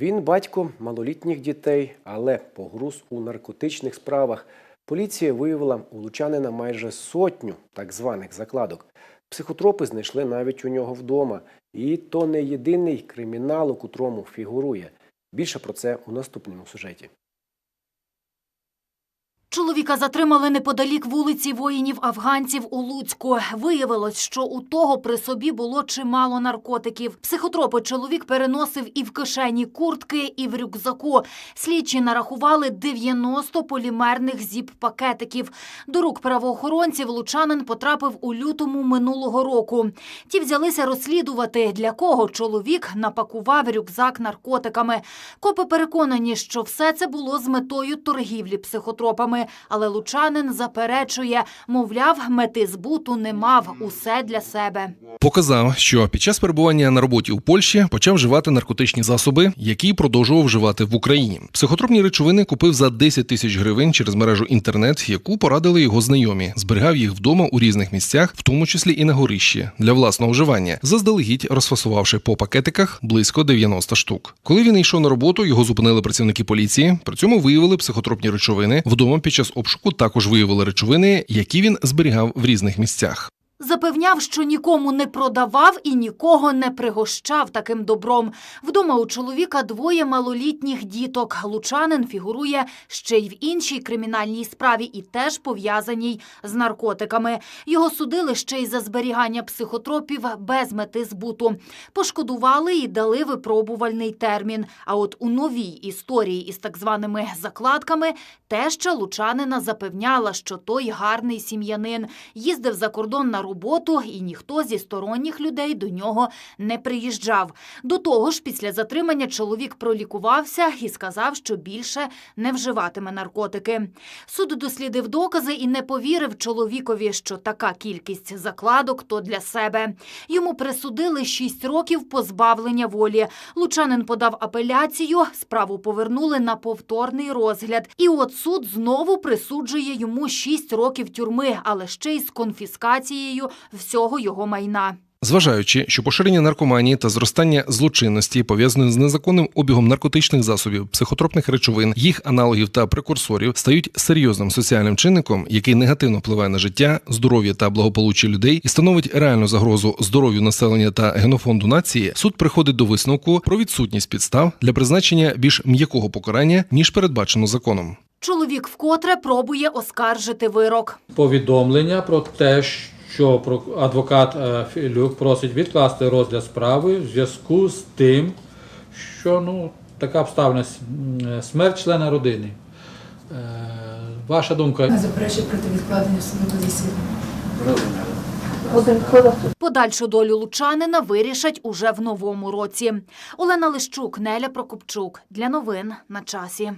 Він батько малолітніх дітей, але погруз у наркотичних справах. Поліція виявила у лучанина майже сотню так званих закладок. Психотропи знайшли навіть у нього вдома. І то не єдиний кримінал, у котрому фігурує. Більше про це у наступному сюжеті. Чоловіка затримали неподалік вулиці воїнів-афганців у Луцьку. Виявилось, що у того при собі було чимало наркотиків. Психотропи чоловік переносив і в кишені куртки, і в рюкзаку. Слідчі нарахували 90 полімерних зіп-пакетиків. До рук правоохоронців лучанин потрапив у лютому минулого року. Ті взялися розслідувати, для кого чоловік напакував рюкзак наркотиками. Копи переконані, що все це було з метою торгівлі психотропами. Але лучанин заперечує, мовляв, мети збуту не мав, усе для себе. Показав, що під час перебування на роботі у Польщі почав вживати наркотичні засоби, які продовжував вживати в Україні. Психотропні речовини купив за 10 тисяч гривень через мережу інтернет, яку порадили його знайомі. Зберігав їх вдома у різних місцях, в тому числі і на горищі, для власного вживання, заздалегідь розфасувавши по пакетиках близько 90 штук. Коли він йшов на роботу, його зупинили працівники поліції. При цьому виявили психотропні речовини. Вдома під час обшуку також виявили речовини, які він зберігав в різних місцях. Запевняв, що нікому не продавав і нікого не пригощав таким добром. Вдома у чоловіка двоє малолітніх діток. Лучанин фігурує ще й в іншій кримінальній справі і теж пов'язаній з наркотиками. Його судили ще й за зберігання психотропів без мети збуту. Пошкодували і дали випробувальний термін. А от у новій історії із так званими закладками теща Лучанина запевняла, що той гарний сім'янин їздив за кордон на роботу, і ніхто зі сторонніх людей до нього не приїжджав. До того ж, після затримання чоловік пролікувався і сказав, що більше не вживатиме наркотики. Суд дослідив докази і не повірив чоловікові, що така кількість закладок то для себе. Йому присудили 6 років позбавлення волі. Лучанин подав апеляцію, справу повернули на повторний розгляд. І от суд знову присуджує йому 6 років тюрми, але ще й з конфіскацією всього його майна. Зважаючи, що поширення наркоманії та зростання злочинності пов'язане з незаконним обігом наркотичних засобів, психотропних речовин, їх аналогів та прекурсорів стають серйозним соціальним чинником, який негативно впливає на життя, здоров'я та благополуччя людей і становить реальну загрозу здоров'ю населення та генофонду нації, суд приходить до висновку про відсутність підстав для призначення більш м'якого покарання ніж передбачено законом. Чоловік вкотре пробує оскаржити вирок. повідомлення про те, що про- адвокат е, Філюк просить відкласти розгляд справи в зв'язку з тим, що ну, така обставина смерть члена родини. Е, Ваша думка? Заперечую проти відкладення судового засідання. Подальшу долю лучанина вирішать уже в новому році. Олена Лищук, Неля Прокопчук. Для новин на часі.